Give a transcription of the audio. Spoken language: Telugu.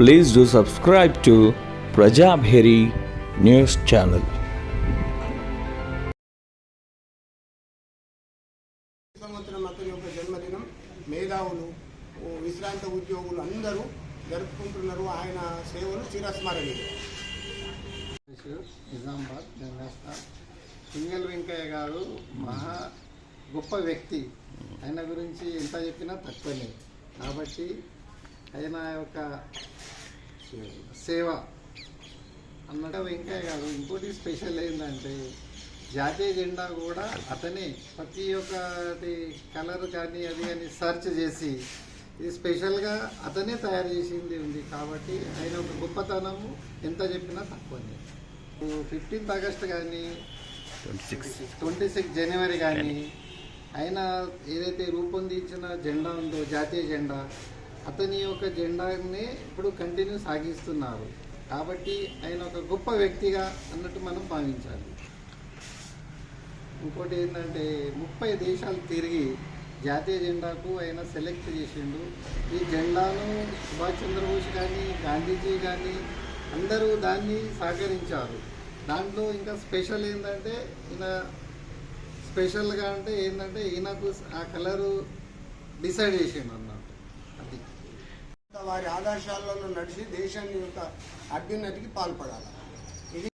Please do subscribe to Prajabheri News Channel. సంవత్సరం అతని యొక్క జన్మదినం మేధావులు ఓ విశ్రాంత ఉద్యోగులు అందరూ జరుపుకుంటున్నారు. ఆయన సేవలు చిరస్మరణీయం. నిజామాబాద్ గంగాస్తా సింగల్ వెంకయ్య గారు మహా గొప్ప వ్యక్తి. ఆయన గురించి ఎంత చెప్పినా తక్కువనే. కాబట్టి ఆయన యొక్క సేవ అన్నట్టు వెంకయ్య గారు ఇంకోటి స్పెషల్ ఏంటంటే జాతీయ జెండా కూడా అతనే ప్రతి ఒక్కటి కలర్ కానీ అది కానీ సెర్చ్ చేసి ఇది స్పెషల్గా అతనే తయారు చేసింది ఉంది కాబట్టి ఆయన ఒక గొప్పతనము ఎంత చెప్పినా తక్కువనే. ఫిఫ్టీన్త్ ఆగస్ట్ కానీ ట్వంటీ సిక్స్ జనవరి కానీ. ఆయన ఏదైతే రూపొందించిన జెండా ఉందో జాతీయ జెండా అతని యొక్క జెండాని ఇప్పుడు కంటిన్యూ సాగిస్తున్నారు. కాబట్టి ఆయన ఒక గొప్ప వ్యక్తిగా అన్నట్టు మనం భావించాలి. ఇంకోటి ఏంటంటే ముప్పై దేశాలు తిరిగి జాతీయ జెండాకు ఆయన సెలెక్ట్ చేసిండు. ఈ జెండాను సుభాష్ చంద్రబోస్ కానీ గాంధీజీ కానీ అందరూ దాన్ని సహకరించారు. దాంట్లో ఇంకా స్పెషల్ ఏంటంటే ఈయన స్పెషల్గా అంటే ఏంటంటే ఈయనకు ఆ కలరు డిసైడ్ చేసిండు అన్నట్టు అది. వారి ఆదర్శాలలో నడిచి దేశాన్ని యొక్క అభ్యున్నతికి పాల్పడాలి?